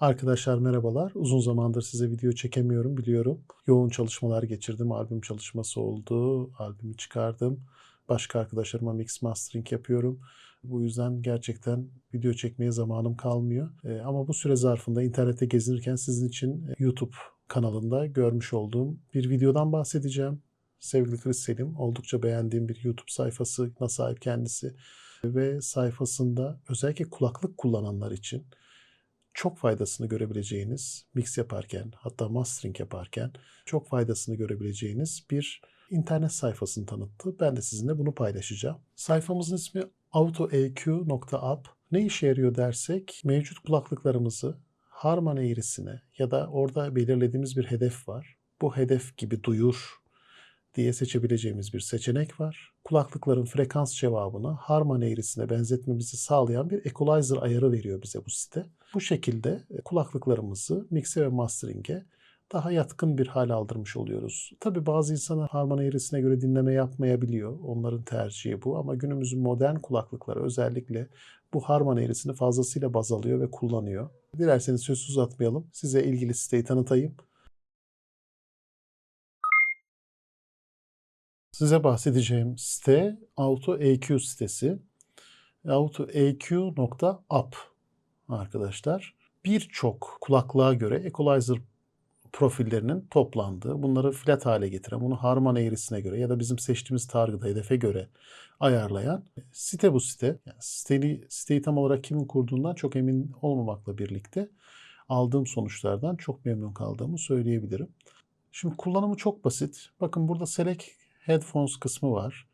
Arkadaşlar merhabalar. Uzun zamandır size video çekemiyorum biliyorum. Yoğun çalışmalar geçirdim. Albüm çalışması oldu. Albümü çıkardım. Başka arkadaşlarıma mix mastering yapıyorum. Bu yüzden gerçekten video çekmeye zamanım kalmıyor. Ee, ama bu süre zarfında internette gezinirken sizin için YouTube kanalında görmüş olduğum bir videodan bahsedeceğim. Sevgili Chris Selim, oldukça beğendiğim bir YouTube sayfasına sahip kendisi. Ve sayfasında özellikle kulaklık kullananlar için çok faydasını görebileceğiniz mix yaparken hatta mastering yaparken çok faydasını görebileceğiniz bir internet sayfasını tanıttı. Ben de sizinle bunu paylaşacağım. Sayfamızın ismi autoeq.app. Ne işe yarıyor dersek mevcut kulaklıklarımızı Harman eğrisine ya da orada belirlediğimiz bir hedef var. Bu hedef gibi duyur diye seçebileceğimiz bir seçenek var. Kulaklıkların frekans cevabını Harman eğrisine benzetmemizi sağlayan bir equalizer ayarı veriyor bize bu site. Bu şekilde kulaklıklarımızı mixe ve mastering'e daha yatkın bir hale aldırmış oluyoruz. Tabi bazı insanlar Harman eğrisine göre dinleme yapmayabiliyor. Onların tercihi bu ama günümüzün modern kulaklıkları özellikle bu Harman eğrisini fazlasıyla baz alıyor ve kullanıyor. Dilerseniz söz uzatmayalım. Size ilgili siteyi tanıtayım. Size bahsedeceğim site AutoEQ sitesi. AutoEQ.app arkadaşlar. Birçok kulaklığa göre equalizer profillerinin toplandığı, bunları flat hale getiren, bunu Harman eğrisine göre ya da bizim seçtiğimiz target hedefe göre ayarlayan site bu site. Yani siteyi, siteyi tam olarak kimin kurduğundan çok emin olmamakla birlikte aldığım sonuçlardan çok memnun kaldığımı söyleyebilirim. Şimdi kullanımı çok basit. Bakın burada select headphones kısmı var.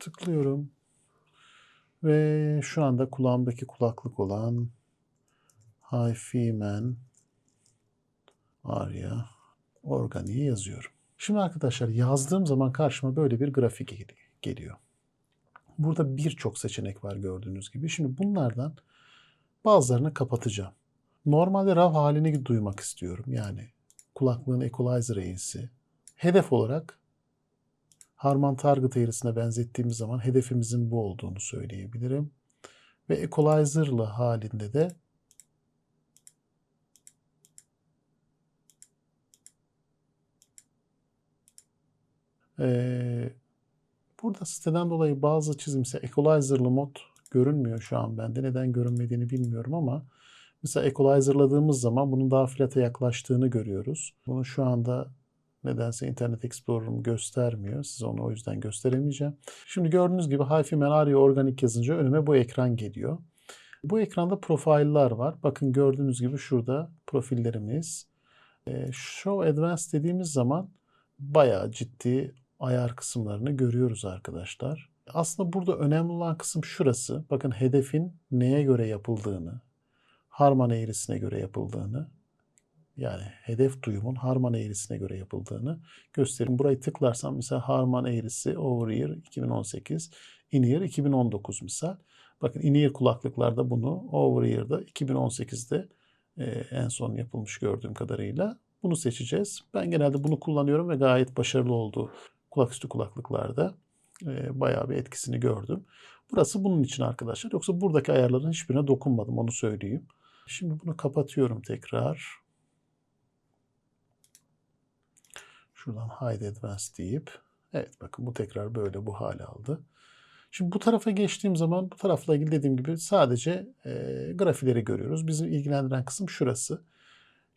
Tıklıyorum. Ve şu anda kulağımdaki kulaklık olan Hi-Fi Man Aria Organi'yi yazıyorum. Şimdi arkadaşlar yazdığım zaman karşıma böyle bir grafik geliyor. Burada birçok seçenek var gördüğünüz gibi. Şimdi bunlardan bazılarını kapatacağım. Normalde RAW halini duymak istiyorum. Yani kulaklığın equalizer eğrisi. Hedef olarak Harman Target eğrisine benzettiğimiz zaman hedefimizin bu olduğunu söyleyebilirim. Ve equalizer'lı halinde de Ee, burada siteden dolayı bazı çizimse equalizer'lı mod görünmüyor şu an bende. Neden görünmediğini bilmiyorum ama mesela equalizer'ladığımız zaman bunun daha flat'a yaklaştığını görüyoruz. Bunu şu anda nedense Internet Explorer'ım göstermiyor. Size onu o yüzden gösteremeyeceğim. Şimdi gördüğünüz gibi Hi-Fi Man Aria Organic yazınca önüme bu ekran geliyor. Bu ekranda profiller var. Bakın gördüğünüz gibi şurada profillerimiz. Show Advanced dediğimiz zaman bayağı ciddi ayar kısımlarını görüyoruz arkadaşlar. Aslında burada önemli olan kısım şurası. Bakın hedefin neye göre yapıldığını, Harman eğrisine göre yapıldığını, yani hedef duyumun Harman eğrisine göre yapıldığını gösterin. Burayı tıklarsam mesela Harman eğrisi over ear 2018, in ear 2019 misal. Bakın in ear kulaklıklarda bunu over ear'da 2018'de e, en son yapılmış gördüğüm kadarıyla bunu seçeceğiz. Ben genelde bunu kullanıyorum ve gayet başarılı oldu kulaküstü kulaklıklarda. E, bayağı bir etkisini gördüm. Burası bunun için arkadaşlar. Yoksa buradaki ayarların hiçbirine dokunmadım onu söyleyeyim. Şimdi bunu kapatıyorum tekrar. Şuradan Hide Advance deyip evet bakın bu tekrar böyle bu hale aldı. Şimdi bu tarafa geçtiğim zaman bu tarafla ilgili dediğim gibi sadece e, grafileri görüyoruz. Bizi ilgilendiren kısım şurası.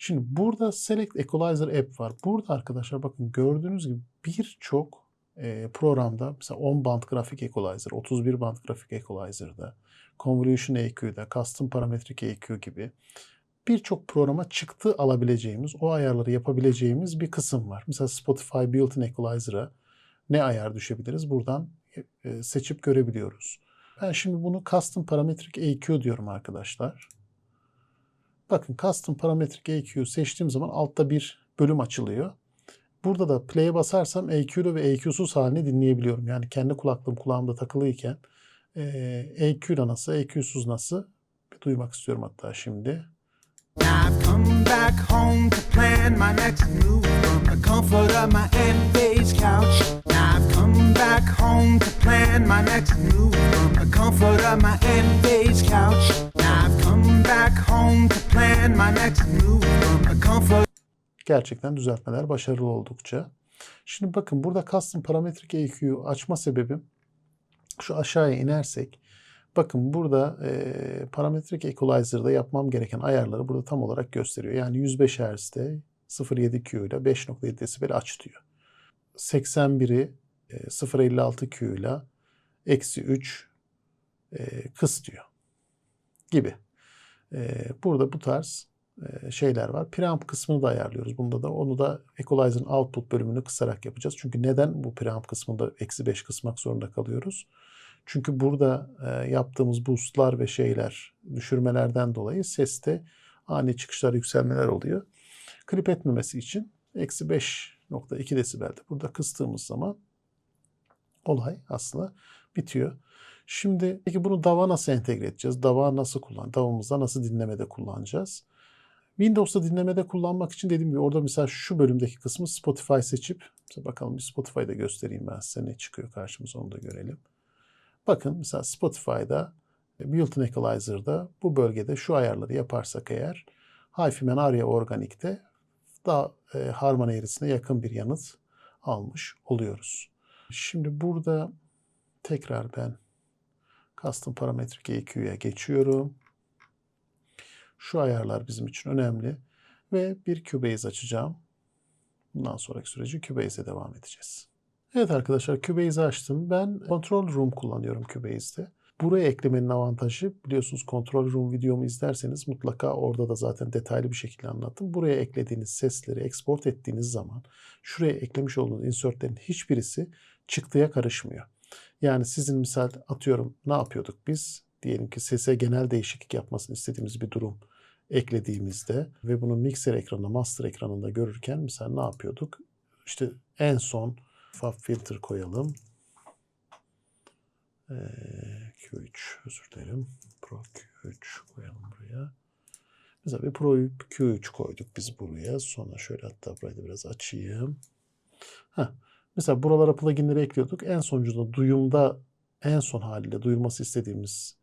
Şimdi burada Select Equalizer App var. Burada arkadaşlar bakın gördüğünüz gibi birçok e, programda mesela 10 band grafik equalizer, 31 band grafik equalizer'da, Convolution EQ'da, Custom Parametric EQ gibi birçok programa çıktı alabileceğimiz, o ayarları yapabileceğimiz bir kısım var. Mesela Spotify Built-in Equalizer'a ne ayar düşebiliriz buradan e, seçip görebiliyoruz. Ben şimdi bunu Custom Parametric EQ diyorum arkadaşlar. Bakın Custom Parametric EQ seçtiğim zaman altta bir bölüm açılıyor. Burada da play'e basarsam EQ'lu ve EQ'suz halini dinleyebiliyorum. Yani kendi kulaklığım kulağımda takılıyken EQ'la nasıl, EQ'suz nasıl bir duymak istiyorum hatta şimdi. I've Gerçekten düzeltmeler başarılı oldukça. Şimdi bakın burada custom parametrik EQ'yu açma sebebim şu aşağıya inersek bakın burada e, parametrik equalizer'da yapmam gereken ayarları burada tam olarak gösteriyor. Yani 105 Hz'de 0.7 Q ile 5.7 desibel aç diyor. 81'i e, 0.56 Q ile eksi 3 e, kıs diyor gibi. E, burada bu tarz şeyler var. Preamp kısmını da ayarlıyoruz. Bunda da onu da equalizer'ın output bölümünü kısarak yapacağız. Çünkü neden bu preamp kısmında eksi 5 kısmak zorunda kalıyoruz? Çünkü burada e, yaptığımız boostlar ve şeyler, düşürmelerden dolayı seste ani çıkışlar, yükselmeler oluyor. Klip etmemesi için eksi 5.2 desibelde burada kıstığımız zaman olay aslında bitiyor. Şimdi peki bunu DAW'a nasıl entegre edeceğiz? DAW'a nasıl kullan? DAW'ımızda nasıl dinlemede kullanacağız? Windows'ta dinlemede kullanmak için dediğim gibi orada mesela şu bölümdeki kısmı Spotify seçip mesela bakalım bir Spotify'da göstereyim ben size ne çıkıyor karşımıza onu da görelim. Bakın mesela Spotify'da Built-in Equalizer'da bu bölgede şu ayarları yaparsak eğer Hyphen Aria Organic'te daha e, harman eğrisine yakın bir yanıt almış oluyoruz. Şimdi burada tekrar ben Custom Parametric EQ'ya geçiyorum. Şu ayarlar bizim için önemli. Ve bir Cubase açacağım. Bundan sonraki süreci Cubase'e devam edeceğiz. Evet arkadaşlar Cubase'i açtım. Ben Control Room kullanıyorum Cubase'de. Buraya eklemenin avantajı biliyorsunuz Control Room videomu izlerseniz mutlaka orada da zaten detaylı bir şekilde anlattım. Buraya eklediğiniz sesleri export ettiğiniz zaman şuraya eklemiş olduğunuz insertlerin hiçbirisi çıktıya karışmıyor. Yani sizin misal atıyorum ne yapıyorduk biz? Diyelim ki sese genel değişiklik yapmasını istediğimiz bir durum eklediğimizde ve bunu mikser ekranında, master ekranında görürken mesela ne yapıyorduk? İşte en son fab filter koyalım. Ee, Q3 özür dilerim. Pro Q3 koyalım buraya. Mesela bir Pro Q3 koyduk biz buraya. Sonra şöyle hatta burayı da biraz açayım. Heh. Mesela buralara pluginleri ekliyorduk. En sonucunda duyumda en son haliyle duyulması istediğimiz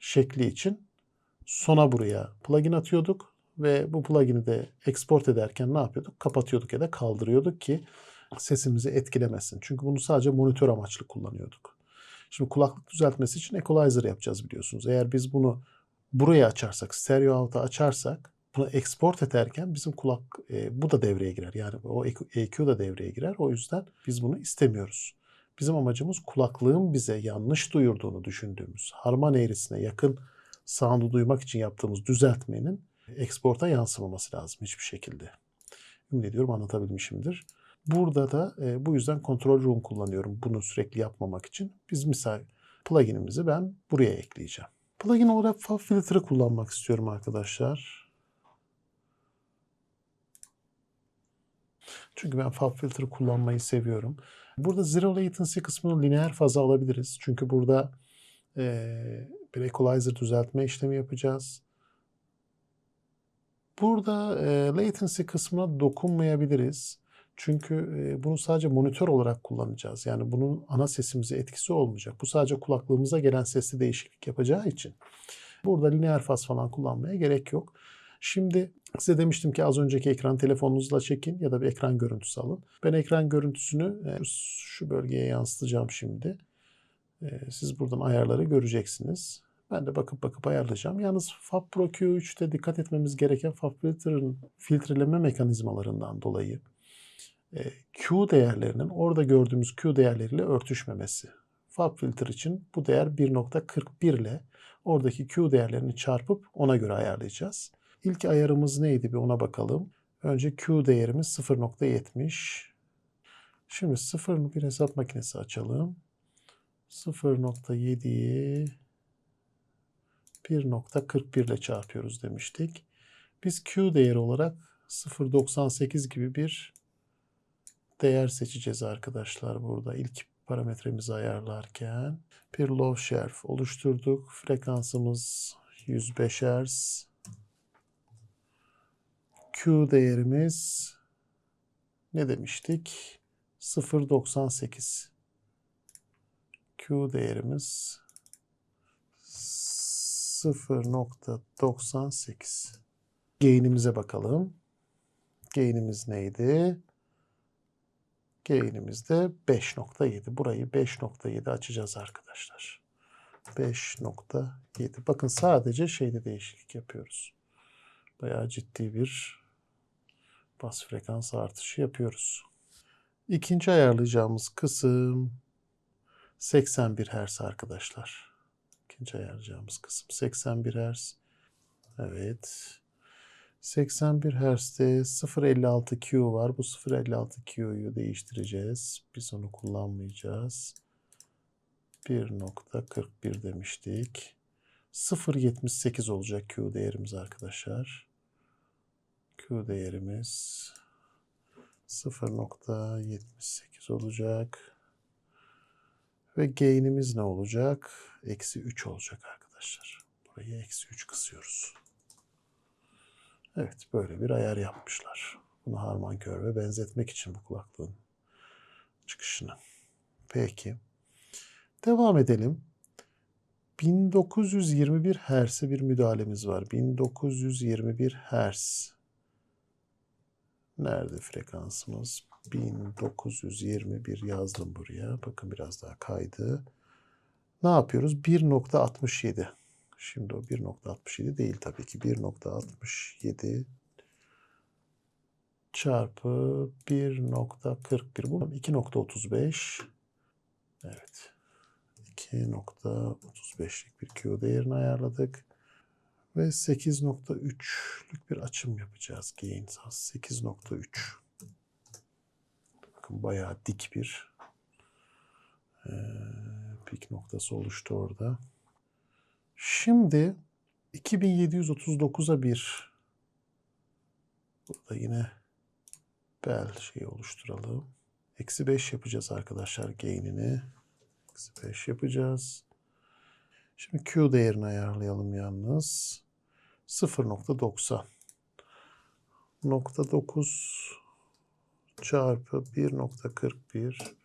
şekli için sona buraya plugin atıyorduk ve bu plugin'i de export ederken ne yapıyorduk? Kapatıyorduk ya da kaldırıyorduk ki sesimizi etkilemesin. Çünkü bunu sadece monitör amaçlı kullanıyorduk. Şimdi kulaklık düzeltmesi için equalizer yapacağız biliyorsunuz. Eğer biz bunu buraya açarsak, stereo out'a açarsak bunu export ederken bizim kulak e, bu da devreye girer. Yani o EQ da devreye girer. O yüzden biz bunu istemiyoruz. Bizim amacımız kulaklığın bize yanlış duyurduğunu düşündüğümüz harman eğrisine yakın sound'u duymak için yaptığımız düzeltmenin export'a yansımaması lazım hiçbir şekilde. Ümit ediyorum anlatabilmişimdir. Burada da e, bu yüzden Control Room kullanıyorum bunu sürekli yapmamak için. Biz misal plugin'imizi ben buraya ekleyeceğim. Plugin olarak Fab Filter'ı kullanmak istiyorum arkadaşlar. Çünkü ben Fab Filter kullanmayı seviyorum. Burada Zero Latency kısmını lineer faza alabiliriz. Çünkü burada e, bir equalizer düzeltme işlemi yapacağız. Burada e, latency kısmına dokunmayabiliriz. Çünkü e, bunu sadece monitör olarak kullanacağız. Yani bunun ana sesimize etkisi olmayacak. Bu sadece kulaklığımıza gelen sesli değişiklik yapacağı için. Burada lineer faz falan kullanmaya gerek yok. Şimdi size demiştim ki az önceki ekran telefonunuzla çekin ya da bir ekran görüntüsü alın. Ben ekran görüntüsünü e, şu bölgeye yansıtacağım şimdi. E, siz buradan ayarları göreceksiniz. Ben de bakıp bakıp ayarlayacağım. Yalnız Fab Pro Q3'te dikkat etmemiz gereken Fab Filter'ın filtreleme mekanizmalarından dolayı e, Q değerlerinin orada gördüğümüz Q değerleriyle örtüşmemesi. Fab filter için bu değer 1.41 ile oradaki Q değerlerini çarpıp ona göre ayarlayacağız. İlk ayarımız neydi bir ona bakalım. Önce Q değerimiz 0.70. Şimdi 0 bir hesap makinesi açalım. 0.7'yi 1.41 ile çarpıyoruz demiştik. Biz Q değeri olarak 0.98 gibi bir değer seçeceğiz arkadaşlar burada. İlk parametremizi ayarlarken bir low shelf oluşturduk. Frekansımız 105 Hz. Q değerimiz ne demiştik? 0.98. Q değerimiz 0.98. Gain'imize bakalım. Gain'imiz neydi? Gain'imiz de 5.7. Burayı 5.7 açacağız arkadaşlar. 5.7. Bakın sadece şeyde değişiklik yapıyoruz. Bayağı ciddi bir bas frekans artışı yapıyoruz. İkinci ayarlayacağımız kısım 81 Hz arkadaşlar. İkinci ayarlayacağımız kısım 81 Hz. Evet. 81 Hz'de 0.56Q var. Bu 0.56Q'yu değiştireceğiz. Biz onu kullanmayacağız. 1.41 demiştik. 0.78 olacak Q değerimiz arkadaşlar. Q değerimiz 0.78 olacak. Ve gain'imiz ne olacak? Eksi 3 olacak arkadaşlar. Burayı eksi 3 kısıyoruz. Evet böyle bir ayar yapmışlar. Bunu Harman Körve benzetmek için bu kulaklığın çıkışını. Peki. Devam edelim. 1921 Hz'e bir müdahalemiz var. 1921 Hz. Nerede frekansımız? 1921 yazdım buraya. Bakın biraz daha kaydı. Ne yapıyoruz? 1.67. Şimdi o 1.67 değil tabii ki. 1.67 çarpı 1.41 bu 2.35 evet 2.35'lik bir Q değerini ayarladık ve 8.3'lük bir açım yapacağız gain 8.3 bakın bayağı dik bir eee pik noktası oluştu orada. Şimdi 2739'a bir burada yine bel şeyi oluşturalım. Eksi 5 yapacağız arkadaşlar gain'ini. Eksi 5 yapacağız. Şimdi Q değerini ayarlayalım yalnız. 0.90 nokta 9 çarpı 1.41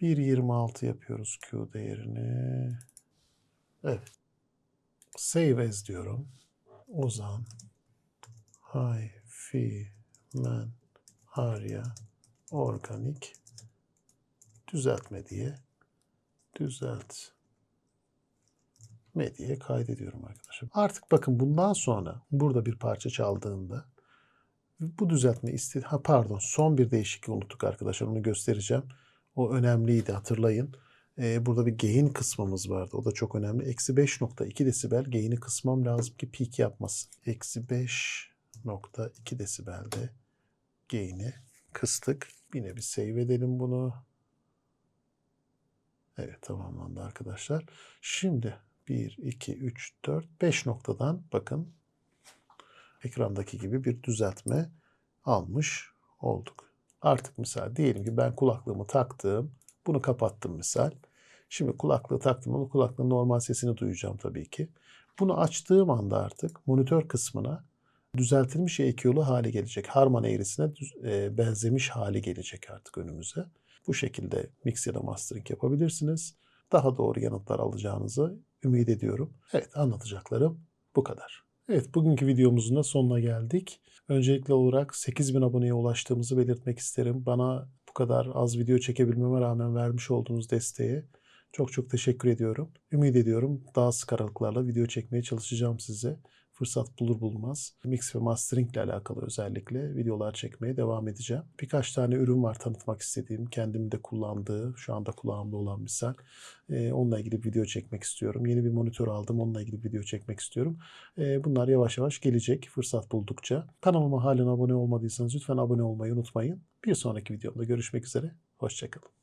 1.26 yapıyoruz Q değerini. Evet. Save as diyorum. Ozan Hay Fi Men Arya Organik düzeltme diye düzelt diye kaydediyorum arkadaşlar. Artık bakın bundan sonra burada bir parça çaldığında bu düzeltme istedi. Ha pardon son bir değişiklik unuttuk arkadaşlar onu göstereceğim. O önemliydi hatırlayın. Ee, burada bir gain kısmımız vardı. O da çok önemli. Eksi 5.2 desibel gain'i kısmam lazım ki peak yapmasın. Eksi 5.2 desibelde gain'i kıstık. Yine bir save edelim bunu. Evet tamamlandı arkadaşlar. Şimdi 1, 2, 3, 4, 5 noktadan bakın ekrandaki gibi bir düzeltme almış olduk. Artık misal diyelim ki ben kulaklığımı taktım. Bunu kapattım misal. Şimdi kulaklığı taktım ama kulaklığın normal sesini duyacağım tabii ki. Bunu açtığım anda artık monitör kısmına düzeltilmiş EQ'lu hale gelecek. Harman eğrisine e, benzemiş hale gelecek artık önümüze. Bu şekilde mix ya da mastering yapabilirsiniz. Daha doğru yanıtlar alacağınızı ümit ediyorum. Evet anlatacaklarım bu kadar. Evet bugünkü videomuzun da sonuna geldik. Öncelikli olarak 8000 aboneye ulaştığımızı belirtmek isterim. Bana bu kadar az video çekebilmeme rağmen vermiş olduğunuz desteğe çok çok teşekkür ediyorum. Ümit ediyorum daha sık aralıklarla video çekmeye çalışacağım size. Fırsat bulur bulmaz. Mix ve mastering ile alakalı özellikle videolar çekmeye devam edeceğim. Birkaç tane ürün var tanıtmak istediğim. Kendim de kullandığı, şu anda kulağımda olan misal. Ee, onunla ilgili video çekmek istiyorum. Yeni bir monitör aldım. Onunla ilgili video çekmek istiyorum. Ee, bunlar yavaş yavaş gelecek fırsat buldukça. Kanalıma halen abone olmadıysanız lütfen abone olmayı unutmayın. Bir sonraki videomda görüşmek üzere. Hoşçakalın.